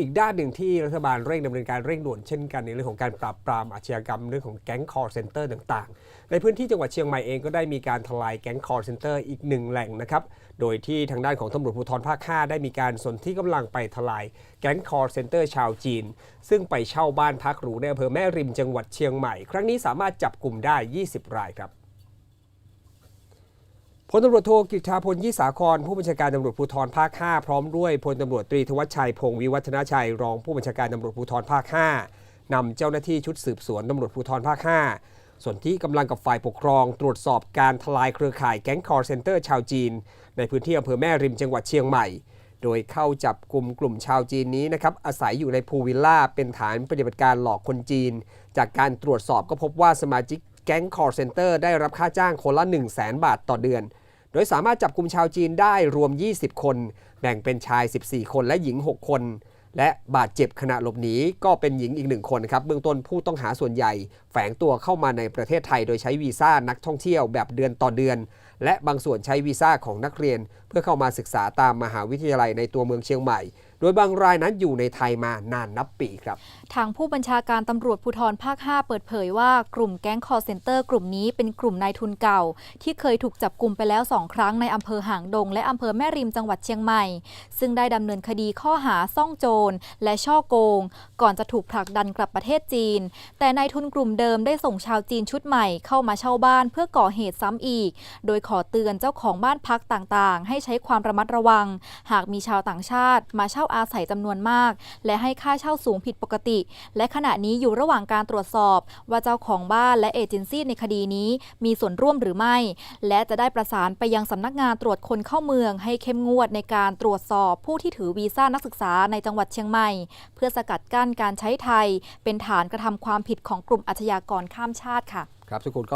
อีกด้านหนึ่งที่รัฐบาลเร่งดำเนินการเร่งด่วนเช่นกันในเรื่องของการปราบปรามอาชญากรรมเรื่องของแก๊งคอร์เซนเตอร์ต่างๆ ในพื้นที่จังหวัดเชียงใหม่เองก็ได้มีการทลายแก๊งคอร์เซนเตอร์อีกหนึ่งแหล่งนะครับ โดยที่ทางด้านของตำรวจภูธรภาค 5 ได้มีการสนที่กำลังไปทลายแก๊งคอร์เซนเตอร์ชาวจีน ซึ่งไปเช่าบ้านพักหรูในอำเภอแม่ริมจังหวัดเชียงใหม่ ครั้งนี้สามารถจับกลุ่มได้ 20 รายครับ พลตำรวจโทกิตติพลยี่สาคร ผู้บัญชาการตำรวจภูธรภาค 5 พร้อมด้วยพลตำรวจตรีธวัชชัยพงศ์วิวัฒนาชัย รองผู้บัญชาการตำรวจภูธรภาค 5นำเจ้าหน้าที่ชุดสืบสวนตำรวจภูธรภาค 5 ส่วนที่กำลังกับฝ่ายปกครอง ตรวจสอบการทลายเครือข่ายแก๊งคอร์เซนเตอร์ชาวจีน ในพื้นที่อำเภอแม่ริมจังหวัดเชียงใหม่ โดยเข้าจับกลุ่มกลุ่มชาวจีนนี้นะครับอาศัยอยู่ในพูวิลล่าเป็นฐานปฏิบัติการหลอกคนจีน จากการตรวจสอบก็พบว่าสมาชิก แก๊งคอร์เซนเตอร์ได้รับค่าจ้างคนละ 1 0 0 0 0แบาทต่อเดือน โดยสามารถจับกลุ่มชาวจีนได้รวม 20 คน แบ่งเป็นชาย 14 คนและหญิง 6 คน และบาดเจ็บขณะหลบหนีก็เป็นหญิงอีกหนึ่งคนครับ เบื้องต้นผู้ต้องหาส่วนใหญ่ แฝงตัวเข้ามาในประเทศไทย โดยใช้วีซ่านักท่องเที่ยวแบบเดือนต่อเดือน และบางส่วนใช้วีซ่าของนักเรียน เพื่อเข้ามาศึกษาตามมหาวิทยาลัยในตัวเมืองเชียงใหม่ ดยบางรายนั้นอยู่ในไทยมานานนับปีครับ ทางผู้บัญชาการตำรวจภูธรภาค 5 เปิดเผยว่ากลุ่มแก๊งคอร์เซนเตอร์กลุ่มนี้เป็นกลุ่มนายทุนเก่า ที่เคยถูกจับกลุ่มไปแล้ว2ครั้งในอำเภอหางดง และอำเภอแม่ริมจังหวัดเชียงใหม่ ซึ่งได้ดำเนินคดีข้อหาซ่องโจร และช่อโกง ก่อนจะถูกผลักดันกลับประเทศจีน แต่นายทุนกลุ่มเดิมได้ส่งชาวจีนชุดใหม่เข้ามาเช่าบ้านเพื่อก่อเหตุซ้ำอีก โดยขอเตือนเจ้าของบ้านพักต่างๆ ให้ใช้ความระมัดระวัง หากมีชาวต่างชาติมาเช่าอาศัยจำนวนมาก และให้ค่าเช่าสูงผิดปกติ และขณะนี้อยู่ระหว่างการตรวจสอบ ว่าเจ้าของบ้านและเอเจนซี่ในคดีนี้มีส่วนร่วมหรือไม่ และจะได้ประสานไปยังสำนักงานตรวจคนเข้าเมือง ให้เข้มงวดในการตรวจสอบผู้ที่ถือวีซ่านักศึกษาในจังหวัดเชียงใหม่ เพื่อสกัดกั้นการใช้ไทย เป็นฐานกระทำความผิดของกลุ่มอาชญากรข้ามชาติค่ะ ครับทุกคน